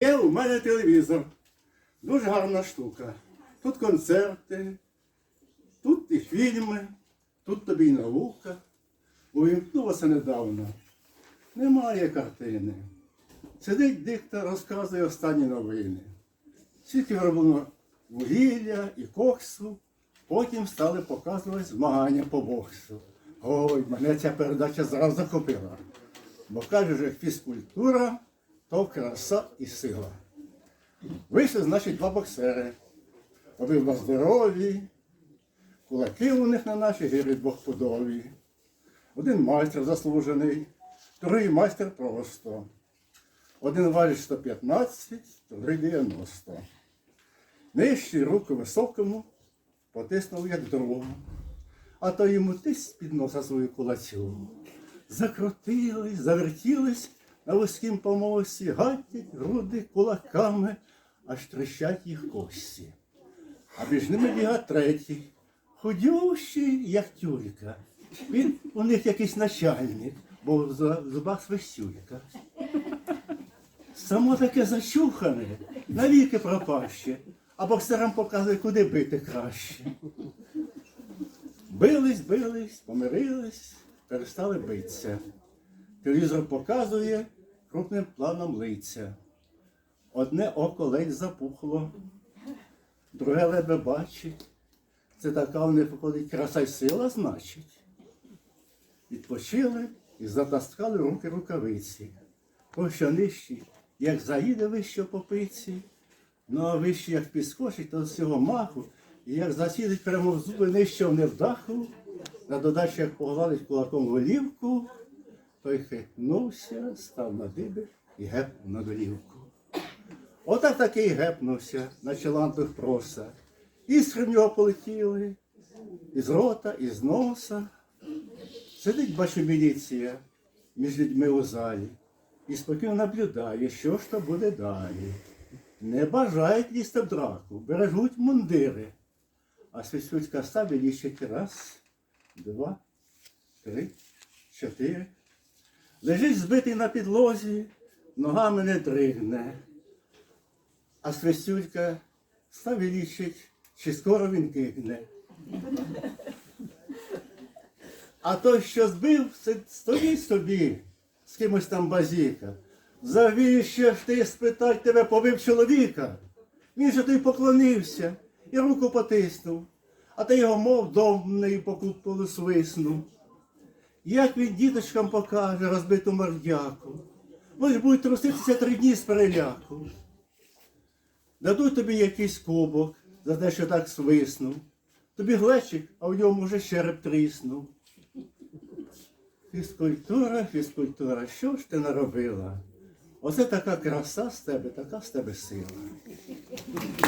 Є у мене телевізор. Дуже гарна штука. Тут концерти, тут і фільми, тут тобі і наука. Увімкнулося недавно. Немає картини. Сидить диктор, розказує останні новини. Скільки вироблено вугілля і коксу, потім стали показувати змагання по боксу. Ой, мене ця передача зразу захопила. Бо каже, що фізкультура то краса і сила. Вийшли, значить, два боксери. Обидва здорові, кулаки у них на наші гири двохпудові. Один майстер заслужений, другий майстер просто. Один важить 115, другий 90. Нижчий руку високому потиснув як другому. А то йому тись під носа свою кулацю. Закрутились, завертілись на вузькім помосі, гатять груди кулаками, аж трещать їх кості. А між ними біга третій, худющий, як тюлька. Він у них якийсь начальник, бо в зубах свистюлька. Само таке зачухане, навіки пропаще, а боксерам показує, куди бити краще. Бились, бились, помирились, перестали битися. Телевізор показує крупним планом лиця. Одне око ледь запухло, друге ледве бачить. Це така в них виходить краса й сила, значить. Відпочили і затаскали руки рукавиці. Ось що нижчі, як заїде вище по пиці, ну а вище як підскочить, то з цього маху, і як засідить прямо в зуби нижче в невдаху, на додачу як погладить кулаком голівку, той хитнувся, став на диби і гепнув на долівку. Отак такий гепнувся на чолантах проса. Іскри в нього полетіли, із рота, із носа. Сидить, бачу, міліція між людьми у залі і спокійно наблюдає, що ж то буде далі. Не бажають лізти в драку, бережуть мундири. А свистючка ставить ліщить раз, два, три, чотири. Лежить збитий на підлозі, ногами не дригне. А свистюлька ставить лічить, чи скоро він кигне. А той, що збив, стоїть собі, з кимось там базіка. Завіщо ж ти спитать тебе побив чоловіка? Він же той поклонився і руку потиснув, а ти його мов домний по куполу свиснув. Як він діточкам покаже розбиту мордяку, вони ж будуть труситися три дні з переляку. Дадуть тобі якийсь кубок за те, що так свиснув. Тобі глечик, а в ньому вже череп тріснув. Фізкультура, фізкультура, що ж ти наробила? Оце така краса з тебе, така з тебе сила.